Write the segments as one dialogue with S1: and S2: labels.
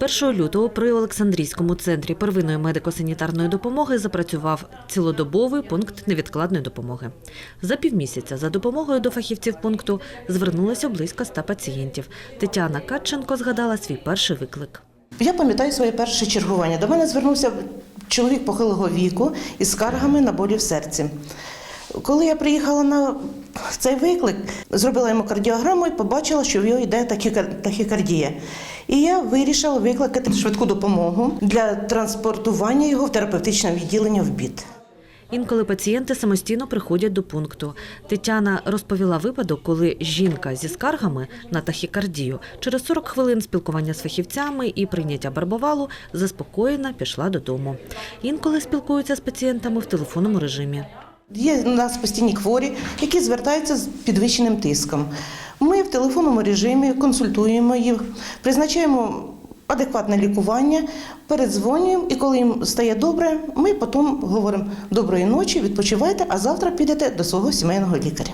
S1: З 1 лютого при Олександрійському центрі первинної медико-санітарної допомоги запрацював цілодобовий пункт невідкладної допомоги. За півмісяця за допомогою до фахівців пункту звернулося близько ста пацієнтів. Тетяна Катченко згадала свій перший виклик.
S2: Я пам'ятаю своє перше чергування. До мене звернувся чоловік похилого віку із скаргами на болі в серці. Коли я приїхала на цей виклик, зробила йому кардіограму і побачила, що в його йде тахікардія. І я вирішила викликати швидку допомогу для транспортування його в терапевтичне відділення в БІД.
S1: Інколи пацієнти самостійно приходять до пункту. Тетяна розповіла випадок, коли жінка зі скаргами на тахікардію через 40 хвилин спілкування з фахівцями і прийняття барбовалу заспокоєна пішла додому. Інколи спілкуються з пацієнтами в телефонному режимі.
S2: Є у нас постійні хворі, які звертаються з підвищеним тиском. Ми в телефонному режимі консультуємо їх, призначаємо адекватне лікування, передзвонюємо, і коли їм стає добре, ми потім говоримо доброї ночі, відпочивайте, а завтра підете до свого сімейного лікаря.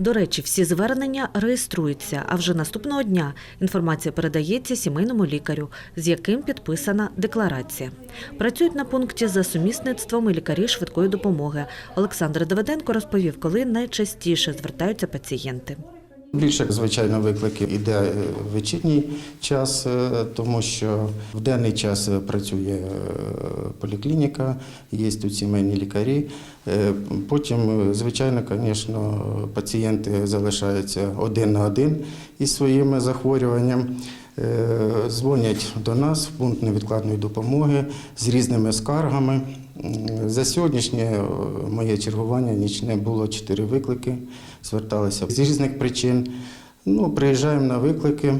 S1: До речі, всі звернення реєструються, а вже наступного дня інформація передається сімейному лікарю, з яким підписана декларація. Працюють на пункті за сумісництвом і лікарі швидкої допомоги. Олександр Давиденко розповів, коли найчастіше звертаються пацієнти.
S3: Більше, звичайно, викликів іде е, вечірній час, е, тому що в денний час е, працює поліклініка, є тут сімейні лікарі. Потім, звичайно, звісно, пацієнти залишаються один на один із своїм захворюванням. Е, Дзвонять до нас в пункт невідкладної допомоги з різними скаргами. За сьогоднішнє е, моє чергування нічне було чотири виклики. Зверталися з різних причин. Ну, приїжджаємо на виклики.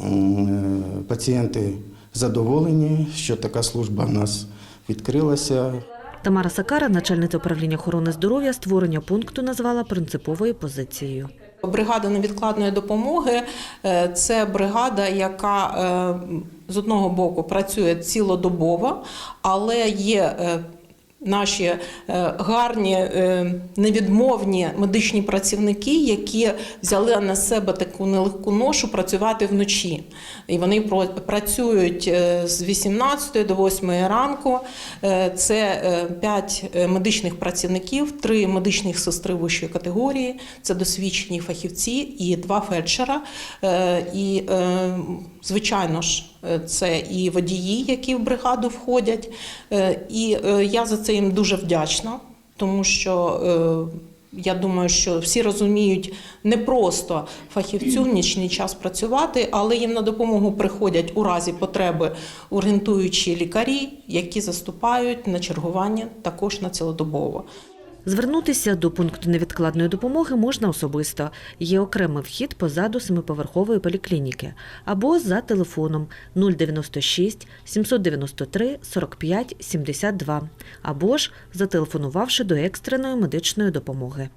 S3: Е, Пацієнти задоволені, що така служба в нас відкрилася.
S1: Тамара Сакара, начальниця управління охорони здоров'я, створення пункту назвала принциповою позицією.
S4: Бригада невідкладної допомоги. Е, це бригада, яка е, з одного боку працює цілодобово, але є е, наші е, гарні е, невідмовні медичні працівники, які взяли на себе таку нелегку ношу працювати вночі. І вони працюють е, з 18 до 8 ранку. Це 5 медичних працівників, 3 медичних сестри вищої категорії, це досвідчені фахівці і 2 фельдшера. І, звичайно ж, це і водії, які в бригаду входять. Е, І е, я за це їм дуже вдячна, тому що. е, я думаю, що всі розуміють не просто фахівцю в нічний час працювати, але їм на допомогу приходять у разі потреби орієнтуючі лікарі, які заступають на чергування також на цілодобово.
S1: Звернутися до пункту невідкладної допомоги можна особисто. Є окремий вхід позаду семиповерхової поліклініки або за телефоном 096 793 45 72, або ж зателефонувавши до екстреної медичної допомоги.